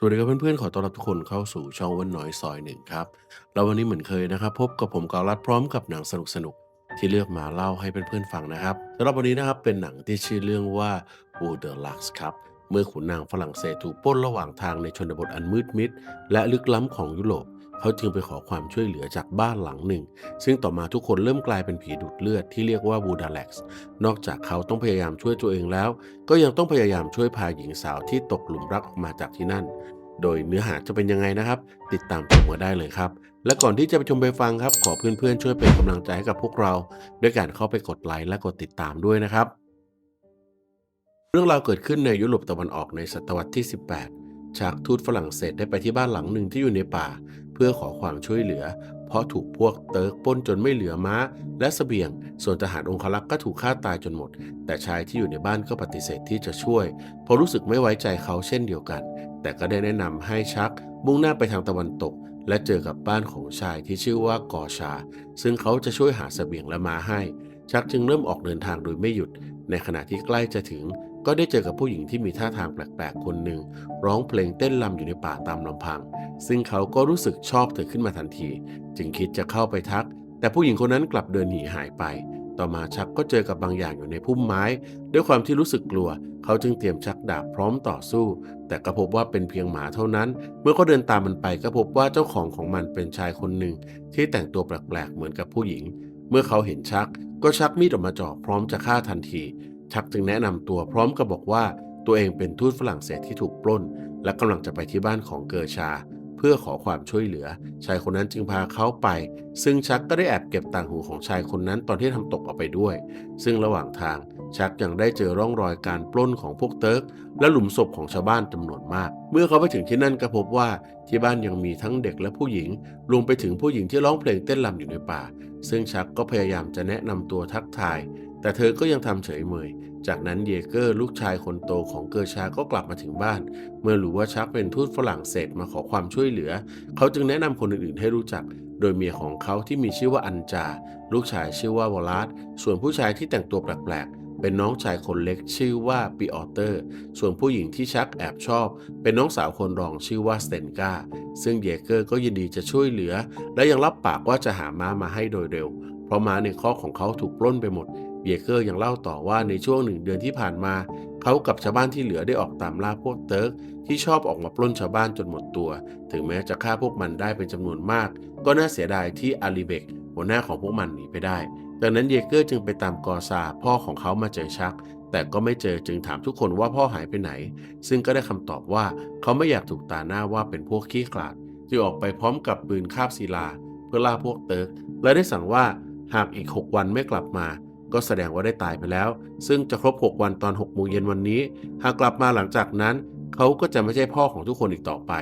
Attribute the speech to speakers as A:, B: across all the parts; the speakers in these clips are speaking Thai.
A: สวัสดีครับเพื่อนๆ ขอต้อนรับทุกคนเข้าสู่ช่องวันน้อยซอยหนึ่งครับ แล้ววันนี้เหมือนเคยนะครับ พบกับผมกาลัดพร้อมกับหนังสนุกๆ ที่เลือกมาเล่าให้เพื่อนๆฟังนะครับสำหรับวันนี้นะครับเป็นหนังที่ชื่อเรื่องว่า w o o d e r l u x ครับ เมื่อขุนนางฝรั่งเศสถูกปล้นระหว่างทางในชนบทอันมืดมิด และลึกล้ำของยุโรป เขาจึงไปขอความช่วยเหลือจากบ้านหลังหนึ่ง ซึ่งต่อมาทุกคนเริ่มกลายเป็นผีดูดเลือดที่เรียกว่าบูดาเล็กซ์นอกจากเขาต้องพยายามช่วยตัวเองแล้ว ก็ยังต้องพยายามช่วยพาหญิงสาวที่ตกหลุมรักออกมาจากที่นั่น โดยเนื้อหาจะเป็นยังไงนะครับ ติดตามชมกันได้เลยครับและก่อนที่จะไปชมไปฟังครับ ขอเพื่อนๆช่วยเป็นกำลังใจให้กับพวกเรา ด้วยการเข้าไปกดไลค์และกดติดตามด้วยนะครับ เรื่องราวเกิดขึ้นในยุโรปตะวันออกในศตวรรษที่ 18 ชากทูตฝรั่งเศสได้ไปที่บ้านหลังหนึ่งที่อยู่ในป่า พื่อขอความช่วยเหลือ เพราะถูกพวกเติร์กปล้นจนไม่เหลือม้า และเสบียง ส่วนทหารองครักษ์ก็ถูกฆ่าตายจนหมด แต่ชายที่อยู่ในบ้านก็ปฏิเสธที่จะช่วย เพราะรู้สึกไม่ไว้ใจเขาเช่นเดียวกัน แต่ก็ได้แนะนำให้ชัก มุ่งหน้าไปทางตะวันตก และเจอกับบ้านของชายที่ชื่อว่ากอชา ซึ่งเขาจะช่วยหาเสบียงและม้าให้ ชักจึงเริ่มออกเดินทางโดยไม่หยุด ในขณะที่ใกล้จะถึง ก็ได้เจอกับผู้หญิงที่มีท่าทางแปลกๆ คนหนึ่ง ร้องเพลงเต้นรำอยู่ในป่าตามลำพัง ซึ่งเขาก็รู้สึกชอบเธอขึ้นมาทันที จึงคิดจะเข้าไปทัก แต่ผู้หญิงคนนั้นกลับเดินหนีหายไป ต่อมาชักก็เจอกับบางอย่างอยู่ในพุ่มไม้ ด้วยความที่รู้สึกกลัว เขาจึงเตรียมชักดาบพร้อมต่อสู้ แต่ก็พบว่าเป็นเพียงหมาเท่านั้น เมื่อเขาเดินตามมันไปก็พบว่าเจ้าของของมันเป็นชายคนหนึ่งที่แต่งตัวแปลกๆ เหมือนกับผู้หญิง เมื่อเขาเห็นชัก ก็ชักมีดออกมาจ่อพร้อมจะฆ่าทันที ชักจึงแนะนำตัวพร้อมกับบอกว่าตัวเองเป็นทูตฝรั่งเศสที่ถูกปล้น และกำลังจะไปที่บ้านของเกอร์ชา เพื่อขอความช่วยเหลือ ชายคนนั้นจึงพาเขาไป ซึ่งชักก็ได้แอบเก็บต่างหูของชายคนนั้นตอนที่ทำตกออกไปด้วย ซึ่งระหว่างทางชักยังได้เจอร่องรอยการปล้นของพวกเติร์กและหลุมศพของชาวบ้านจำนวนมาก เมื่อเขาไปถึงที่นั่นก็พบว่าที่บ้านยังมีทั้งเด็กและผู้หญิงรวมไปถึงผู้หญิงที่ร้องเพลงเต้นรำอยู่ในป่า ซึ่งชักก็พยายามจะแนะนำตัวทักทาย แต่เธอก็ยังทำเฉยเมย จากนั้นเยเกอร์ลูกชายคนโตของเกอร์ชาก็กลับมาถึงบ้าน เมื่อรู้ว่าชักเป็นทูตฝรั่งเศสมาขอความช่วยเหลือ เขาจึงแนะนำคนอื่นๆ ให้รู้จัก โดยเมียของเขาที่มีชื่อว่าอันจา ลูกชายชื่อว่าวอลาสส่วนผู้ชายที่แต่งตัวแปลกๆ เป็นน้องชายคนเล็กชื่อว่าปีออเตอร์ ส่วนผู้หญิงที่ชักแอบชอบ เป็นน้องสาวคนรองชื่อว่าสเตนกาซึ่งเยเกอร์ก็ยินดีจะช่วยเหลือ และยังรับปากว่าจะหาม้ามาให้โดยเร็ว เพราะม้าในคอของเขาถูกปล้นไปหมด ยเกอร์ยังเล่าต่อว่าในช่วงหนึ่งเดือนที่ผ่านมา เขากับชาวบ้านที่เหลือได้ออกตามล่าพวกเติร์กที่ชอบออกมาปล้นชาวบ้านจนหมดตัว ถึงแม้จะฆ่าพวกมันได้เป็นจำนวนมาก ก็น่าเสียดายที่อาลีเบกหัวหน้าของพวกมันหนีไปได้ ดังนั้นเยเกอร์จึงไปตามกอซาพ่อของเขามาเจอชัก แต่ก็ไม่เจอจึงถามทุกคนว่าพ่อหายไปไหน ซึ่งก็ได้คำตอบว่าเขาไม่อยากถูกตาหน้าว่าเป็นพวกขี้ขลาดจึงออกไปพร้อมกับปืนคาบศิลา เพื่อล่าพวกเติร์กและได้สั่งว่าหากอีก 6 วันไม่กลับมา ก็แสดงว่าได้ตายไปแล้ว ซึ่งจะครบ 6 วันตอน6โมงเย็นวันนี้ หากกลับมาหลังจากนั้น เขาก็จะไม่ใช่พ่อของทุกคนอีกต่อไป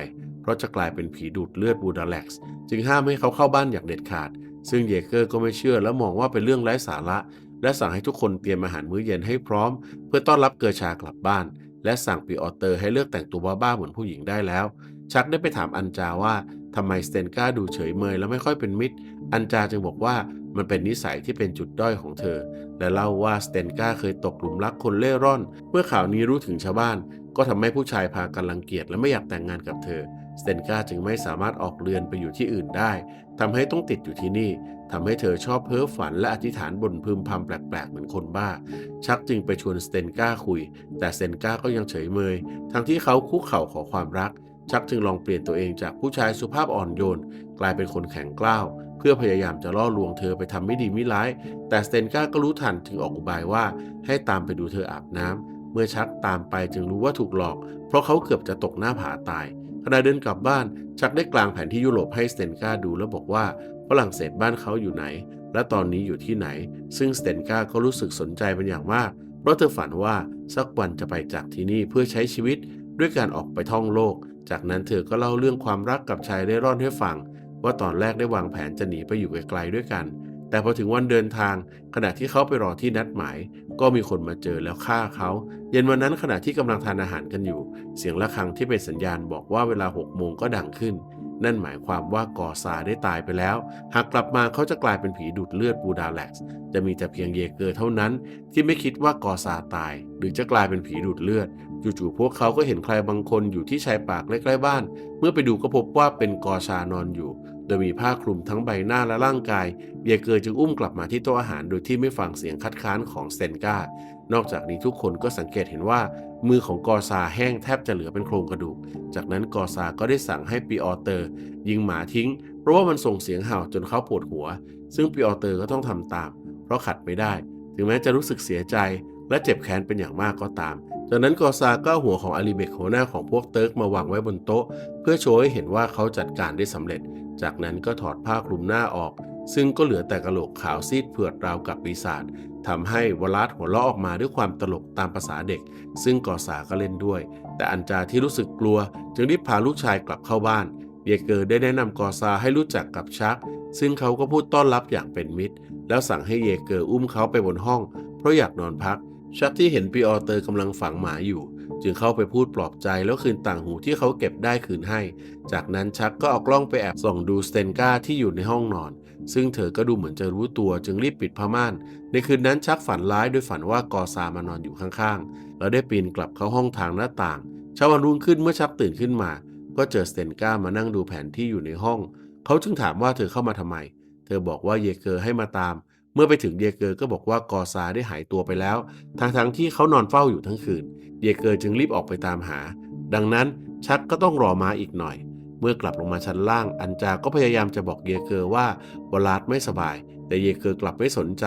A: เพราะจะกลายเป็นผีดูดเลือดบูดาเล็กซ์จึงห้ามให้เขาเข้าบ้านอย่างเด็ดขาด ซึ่งเยเกอร์ก็ไม่เชื่อและมองว่าเป็นเรื่องไร้สาระ และสั่งให้ทุกคนเตรียมอาหารมื้อเย็นให้พร้อม เพื่อต้อนรับเกอร์ชากลับบ้าน และสั่งปีออเตอร์ให้เลิกแต่งตัวบ้าๆเหมือนผู้หญิงได้แล้ว ชักได้ไปถามอันจาว่าทำไมสเตนกาดูเฉยเมยและไม่ค่อยเป็นมิตร อันจาจึงบอกว่า มันเป็นนิสัยที่เป็นจุดด้อยของเธอ และเล่าว่าสเตนกาเคยตกหลุมรักคนเล่ร่อน เมื่อข่าวนี้รู้ถึงชาวบ้าน ก็ทำให้ผู้ชายพากันรังเกียจและไม่อยากแต่งงานกับเธอ สเตนกาจึงไม่สามารถออกเรือนไปอยู่ที่อื่นได้ทำให้ต้องติดอยู่ที่นี่ทำให้เธอชอบเพ้อฝันและอธิษฐานบนพึมพำแปลกๆเหมือนคนบ้า ชักจึงไปชวนสเตนกาคุย แต่สเตนกาก็ยังเฉยเมย ทั้งที่เขาคุกเข่าขอความรักชักจึงลองเปลี่ยนตัวเองจากผู้ชายสุภาพอ่อนโยน กลายเป็นคนแข็งกร้าว เพื่อพยายามจะล่อลวงเธอไปทำไม่ดีไม่ร้าย แต่สเตนก้าก็รู้ทันจึงออกอุบายว่าให้ตามไปดูเธออาบน้ำเมื่อชักตามไปจึงรู้ว่าถูกหลอก เพราะเขาเกือบจะตกหน้าผาตายขณะเดินกลับบ้าน ชักได้กลางแผนที่ยุโรปให้สเตนก้าดูแล้วบอกว่าฝรั่งเศสบ้านเขาอยู่ไหน และตอนนี้อยู่ที่ไหน ซึ่งสเตนก้าก็รู้สึกสนใจเป็นอย่างมาก เพราะเธอฝันว่าสักวันจะไปจากที่นี่เพื่อใช้ชีวิตด้วยการออกไปท่องโลก จากนั้นเธอก็เล่าเรื่องความรักกับชายเร่ร่อนให้ฟัง ว่าตอนแรกได้วางแผนจะหนีไปอยู่ไกลๆด้วยกัน แต่พอถึงวันเดินทาง ขณะที่เขาไปรอที่นัดหมาย ก็มีคนมาเจอแล้วฆ่าเขา เย็นวันนั้นขณะที่กำลังทานอาหารกันอยู่ เสียงะระฆังที่เป็นสัญญาณบอกว่าเวลา6โมงก็ดังขึ้น นั่นหมายความว่ากอซาได้ตายไปแล้ว หากกลับมาเขาจะกลายเป็นผีดูดเลือดบูดาแล็กซ์จะมีแต่เพียงเยเกอร์เท่านั้น ที่ไม่คิดว่ากอซาตาย หรือจะกลายเป็นผีดูดเลือด จู่ๆพวกเขาก็เห็นใครบางคนอยู่ที่ชายปากใกล้ๆบ้าน เมื่อไปดูก็พบว่าเป็นกอชานอนอยู่ โดยมีผ้าคลุมทั้งใบหน้าและร่างกายเยเกอร์จึงอุ้มกลับมาที่โต๊ะอาหารโดยที่ไม่ฟังเสียงคัดค้านของเตนกานอกจากนี้ทุกคนก็สังเกตเห็นว่า มือของกอซาแห้งแทบจะเหลือเป็นโครงกระดูก จากนั้นกอซาก็ได้สั่งให้ปีออเตอร์ ยิงหมาทิ้ง เพราะว่ามันส่งเสียงเห่าจนเขาปวดหัว ซึ่งปีออเตอร์ก็ต้องทำตาม เพราะขัดไม่ได้ ถึงแม้จะรู้สึกเสียใจและเจ็บแค้นเป็นอย่างมากก็ตาม จากนั้นกอซาก็หัวของอาลีเบกหัวหน้าของพวกเติร์กมาวางไว้บนโต๊ะ เพื่อโชว์ให้เห็นว่าเขาจัดการได้สำเร็จ จากนั้นก็ถอดผ้าคลุมหน้าออก ซึ่งก็เหลือแต่กระโหลกขาวซีดเผือดราวกับปีศาจทำให้วลัสหัวเราะออกมาด้วยความตลกตามภาษาเด็ก ซึ่งกอซาก็เล่นด้วย แต่อันจาที่รู้สึกกลัว จึงรีบพาลูกชายกลับเข้าบ้านเยเกอร์ได้แนะนำกอซาให้รู้จักกับชัก ซึ่งเขาก็พูดต้อนรับอย่างเป็นมิตร แล้วสั่งให้เยเกอร์อุ้มเขาไปบนห้อง เพราะอยากนอนพัก ชักที่เห็นปีออเตอร์กำลังฝังหมาอยู่ จึงเข้าไปพูดปลอบใจแล้วคืนต่างหูที่เขาเก็บได้คืนให้ จากนั้นชักก็เอากล้องไปแอบส่องดูสเตนกาที่อยู่ในห้องนอน ซึ่งเธอก็ดูเหมือนจะรู้ตัวจึงรีบปิดผ้าม่าน ในคืนนั้นชักฝันร้ายโดยฝันว่ากอซามานอนอยู่ข้างๆ แล้วได้ปีนกลับเข้าห้องทางหน้าต่างเช้าวันรุ่งขึ้นเมื่อชักตื่นขึ้นมา ก็เจอสเตนกามานั่งดูแผนที่อยู่ในห้อง เขาจึงถามว่าเธอเข้ามาทำไม เธอบอกว่าเยเกอร์ให้มาตาม เมื่อไปถึงเดียเกอร์ก็บอกว่ากอซาได้หายตัวไปแล้ว ทั้งทั้งที่เขานอนเฝ้าอยู่ทั้งคืน เดียเกอร์จึงรีบออกไปตามหา ดังนั้นชักก็ต้องรอมาอีกหน่อย เมื่อกลับลงมาชั้นล่าง อันจาก็พยายามจะบอกเยเกอร์ว่าวลาดไม่สบาย แต่เยเกอร์กลับไม่สนใจ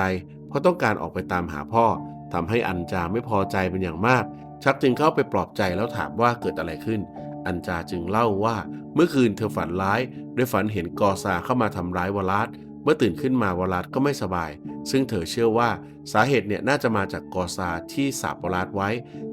A: เพราะต้องการออกไปตามหาพ่อทำให้อันจาไม่พอใจเป็นอย่างมาก ชักจึงเข้าไปปลอบใจแล้วถามว่าเกิดอะไรขึ้น อันจาจึงเล่าว่า เมื่อคืนเธอฝันร้ายโดยฝันเห็นกอซาเข้ามาทำร้ายวลาด มื่อตื่นขึ้นมาวลาดก็ไม่สบาย ซึ่งเธอเชื่อว่าสาเหตุเนี่ยน่าจะมาจากกอซาที่สาปวลาดไว้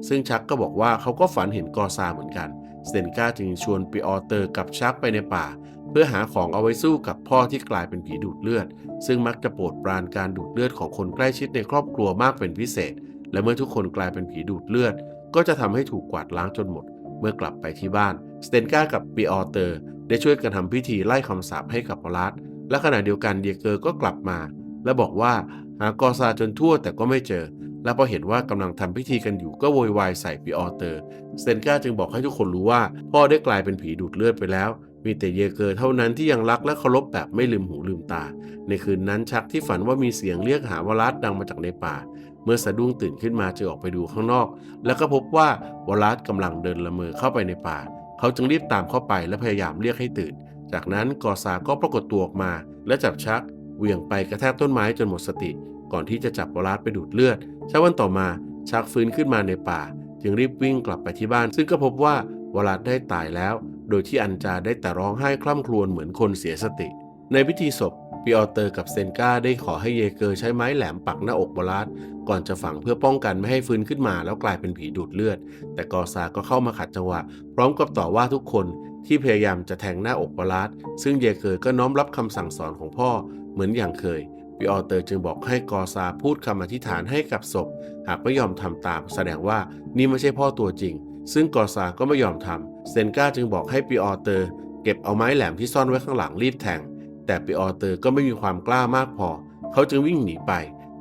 A: ซึ่งชักก็บอกว่าเขาก็ฝันเห็นกอซาเหมือนกันสเตนกาจึงชวนปีออเตอร์กับชักไปในป่า เพื่อหาของเอาไว้สู้กับพ่อที่กลายเป็นผีดูดเลือด ซึ่งมักจะโปรดปรานการดูดเลือดของคนใกล้ชิดในครอบครัวมากเป็นพิเศษ และเมื่อทุกคนกลายเป็นผีดูดเลือด ก็จะทำให้ถูกกวาดล้างจนหมด เมื่อกลับไปที่บ้านสเตนกากับปีออเตอร์ ได้ช่วยกันทำพิธีไล่คำสาปให้กับพลัส และขณะเดียวกันเดียเกอร์ก็กลับมา และบอกว่าหากอซาจนทั่วแต่ก็ไม่เจอ และพอเห็นว่ากำลังทำพิธีกันอยู่ก็โวยวายใส่ปีออเตอร์สเตนกาจึงบอกให้ทุกคนรู้ว่า พ่อได้กลายเป็นผีดูดเลือดไปแล้ว มีแต่เยเกอร์เท่านั้นที่ยังรักและเคารพแบบไม่ลืมหูลืมตา ในคืนนั้นชักที่ฝันว่ามีเสียงเรียกหาวลัสดังมาจากในป่า เมื่อสะดุ้งตื่นขึ้นมาจึงออกไปดูข้างนอก แล้วก็พบว่าวลัสกำลังเดินละเมอเข้าไปในป่า เขาจึงรีบตามเข้าไปและพยายามเรียกให้ตื่น จากนั้นกอซาก็ปรากฏตัวออกมา และจับชักเหวี่ยงไปกระแทกต้นไม้จนหมดสติ ก่อนที่จะจับวลัสไปดูดเลือดเช้าวันต่อมาชักฟื้นขึ้นมาในป่า จึงรีบวิ่งกลับไปที่บ้าน ซึ่งก็พบว่าวลัสได้ตายแล้ว โดยที่อันจาได้แต่ร้องไห้คร่ำครวญเหมือนคนเสียสติ ในพิธีศพปีออเตอร์กับเซนกาได้ขอให้เยเกอร์ใช้ไม้แหลมปักหน้าอกวลัสก่อนจะฝังเพื่อป้องกันไม่ให้ฟื้นขึ้นมาแล้วกลายเป็นผีดูดเลือด แต่กอซาก็เข้ามาขัดจังหวะ พร้อมกับต่อว่าทุกคน ที่พยายามจะแทงหน้าอกวลัสซึ่งเยเกอร์ก็น้อมรับคำสั่งสอนของพ่อเหมือนอย่างเคยปีออเตอร์จึงบอกให้กอซาพูดคำอธิษฐานให้กับศพ หากไม่ยอมทำตาม แสดงว่านี่ไม่ใช่พ่อตัวจริง ซึ่งกอซาก็ไม่ยอมทำเซนกาจึงบอกให้ปีออเตอร์ เก็บเอาไม้แหลมที่ซ่อนไว้ข้างหลังรีบแทง แต่ปีออเตอร์ก็ไม่มีความกล้ามากพอ เขาจึงวิ่งหนีไป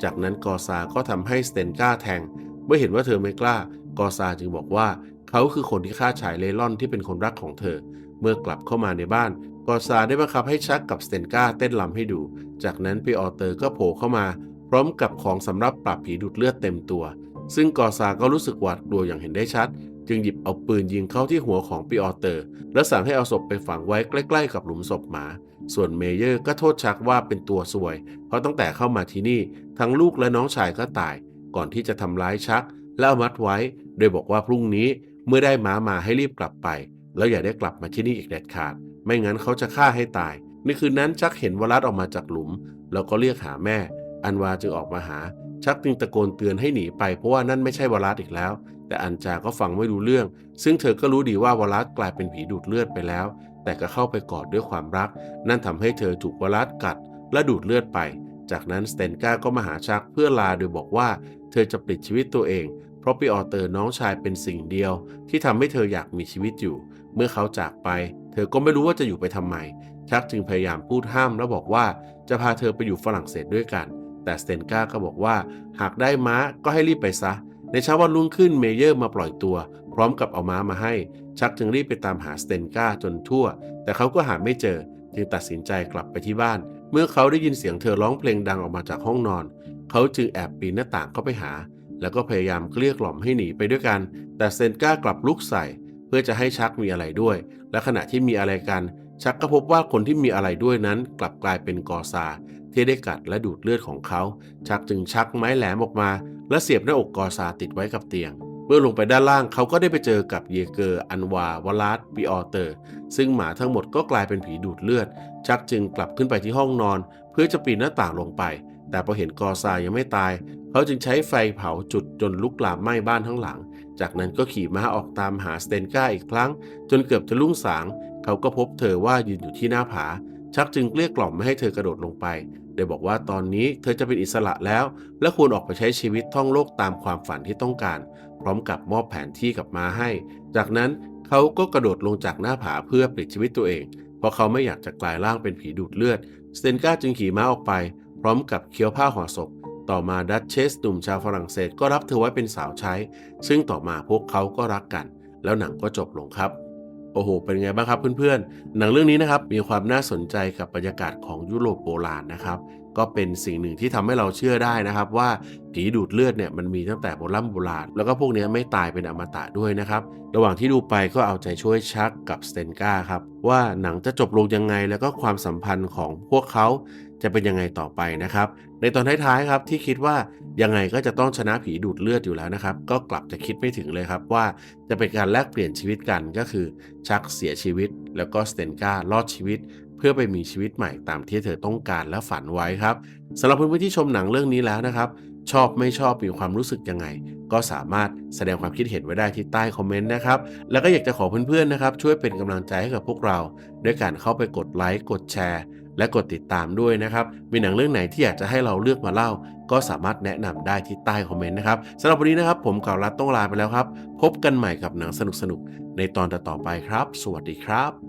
A: จากนั้นกอซาก็ทำให้สเตนกาแทง เมื่อเห็นว่าเธอไม่กล้ากอซาจึงบอกว่า เขาคือคนที่ฆ่าชายเล่ร่อนที่เป็นคนรักของเธอ เมื่อกลับเข้ามาในบ้านกอซาได้บังคับให้ชักกับสเตนกาเต้นรำให้ดู จากนั้นปีออเตอร์ก็โผล่เข้ามา พร้อมกับของสำหรับปราบผีดูดเลือดเต็มตัว ซึ่งกอซาก็รู้สึกหวาดกลัวอย่างเห็นได้ชัด จึงหยิบเอาปืนยิงเข้าที่หัวของปีออเตอร์ และสั่งให้เอาศพไปฝังไว้ใกล้ ๆ กับหลุมศพหมา ส่วนเมเยอร์ก็โทษชักว่าเป็นตัวซวย เพราะตั้งแต่เข้ามาที่นี่ ทั้งลูกและน้องชายก็ตาย ก่อนที่จะทำร้ายชัก และเอามัดไว้ โดยบอกว่าพรุ่งนี้เมื่อได้ม้ามาให้รีบกลับไป แล้วอย่าได้กลับมาที่นี่อีกเด็ดขาด ไม่งั้นเขาจะฆ่าให้ตาย ในคืนนั้นชักเห็นวลัดออกมาจากหลุม แล้วก็เรียกหาแม่ อันวาจึงออกมาหา ชักจึงตะโกนเตือนให้หนีไปเพราะว่านั่นไม่ใช่วลัดอีกแล้ว แต่อันจาก็ฟังไม่รู้เรื่อง ซึ่งเธอก็รู้ดีว่าวลัดกลายเป็นผีดูดเลือดไปแล้ว แต่ก็เข้าไปกอดด้วยความรัก นั่นทำให้เธอถูกวลัดกัด และดูดเลือดไป จากนั้นสเตนกาก็มาหาชักเพื่อลาโดยบอกว่า เธอจะปลิดชีวิตตัวเอง เพราะปีออเตอร์น้องชายเป็นสิ่งเดียว ที่ทำให้เธออยากมีชีวิตอยู่ เมื่อเขาจากไป เธอก็ไม่รู้ว่าจะอยู่ไปทำไม ชักจึงพยายามพูดห้ามแล้วบอกว่าจะพาเธอไปอยู่ฝรั่งเศสด้วยกัน แต่สเตนกาก็บอกว่า หากได้ม้าก็ให้รีบไปซะ ในเช้าวันรุ่งขึ้นเมเยอร์มาปล่อยตัว พร้อมกับเอาม้ามาให้ ชักจึงรีบไปตามหาสเตนกาจนทั่ว แต่เขาก็หาไม่เจอ จึงตัดสินใจกลับไปที่บ้าน เมื่อเขาได้ยินเสียงเธอร้องเพลงดังออกมาจากห้องนอน เขาจึงแอบปีนหน้าต่างเข้าไปหาแล้วก็พยายามเกลี้ยกล่อมให้หนีไปด้วยกัน แต่สเตนกากลับลุกใส่ เพื่อจะให้ชักมีอะไรด้วย และขณะที่มีอะไรกัน ชักก็พบว่าคนที่มีอะไรด้วยนั้นกลับกลายเป็นกอซาที่ได้กัดและดูดเลือดของเขา ชักจึงชักไม้แหลมออกมา และเสียบหน้าอกกอซาติดไว้กับเตียง เมื่อลงไปด้านล่างเขาก็ได้ไปเจอกับเยเกอร์อันวาวลาดบิออเตอร์ ซึ่งหมาทั้งหมดก็กลายเป็นผีดูดเลือด ชักจึงกลับขึ้นไปที่ห้องนอน เพื่อจะปีนหน้าต่างลงไป แต่พอเห็นกอซายังไม่ตาย เขาจึงใช้ไฟเผาจุดจนลุกลามไหม้บ้านทั้งหลัง จากนั้นก็ขี่ม้าออกตามหาสเตนก้าอีกครั้ง จนเกือบจะลุ่งสาง เขาก็พบเธอว่ายืนอยู่ที่หน้าผา ชักจึงเกลี้ยกล่อมไม่ให้เธอกระโดดลงไปโดยบอกว่าตอนนี้เธอจะเป็นอิสระแล้ว และควรออกไปใช้ชีวิตท่องโลกตามความฝันที่ต้องการ พร้อมกับมอบแผนที่กับมาให้ จากนั้นเขาก็กระโดดลงจากหน้าผาเพื่อปลิดชีวิตตัวเอง เพราะเขาไม่อยากจะกลายร่างเป็นผีดูดเลือดสเตนกาจึงขี่ม้าออกไป พร้อมกับเคี้ยวผ้าห่อศพ ต่อมาดัชเชสหนุ่มชาวฝรั่งเศสก็รับเธอไว้เป็นสาวใช้ ซึ่งต่อมาพวกเขาก็รักกัน แล้วหนังก็จบลงครับ โอ้โห เป็นไงบ้างครับเพื่อนๆ หนังเรื่องนี้นะครับมีความน่าสนใจกับบรรยากาศของยุโรปโบราณนะครับ ก็เป็นสิ่งหนึ่งที่ทำให้เราเชื่อได้นะครับว่าผีดูดเลือดเนี่ยมันมีตั้งแต่โบราณโบราณ แล้วก็พวกนี้ไม่ตายเป็นอมตะด้วยนะครับ ระหว่างที่ดูไปก็เอาใจช่วยชักกับสเตนกาครับว่าหนังจะจบลงยังไงแล้วก็ความสัมพันธ์ของพวกเขา จะเป็นยังไงต่อไปนะครับ ในตอนท้ายๆครับที่คิดว่ายังไงก็จะต้องชนะผีดูดเลือดอยู่แล้วนะครับ ก็กลับจะคิดไม่ถึงเลยครับว่าจะเป็นการแลกเปลี่ยนชีวิตกันก็คือ ชักเสียชีวิต แล้วก็สเตนการอดชีวิต เพื่อไปมีชีวิตใหม่ตามที่เธอต้องการและฝันไว้ครับสำหรับเพื่อนๆที่ชมหนังเรื่องนี้แล้วนะครับชอบไม่ชอบมีความรู้สึกยังไง ก็สามารถแสดงความคิดเห็นไว้ได้ที่ใต้คอมเมนต์นะครับ แล้วก็อยากจะขอเพื่อนๆนะครับ ช่วยเป็นกำลังใจให้กับพวกเรา ด้วยการเข้าไปกดไลค์กดแชร์ และกดติดตามด้วยนะครับ มีหนังเรื่องไหนที่อยากจะให้เราเลือกมาเล่า ก็สามารถแนะนำได้ที่ใต้คอมเมนต์นะครับสำหรับวันนี้นะครับ ผมกาวรัฐต้องลาไปแล้วครับ พบกันใหม่กับหนังสนุกๆในตอนต่อๆไปครับ สวัสดีครับ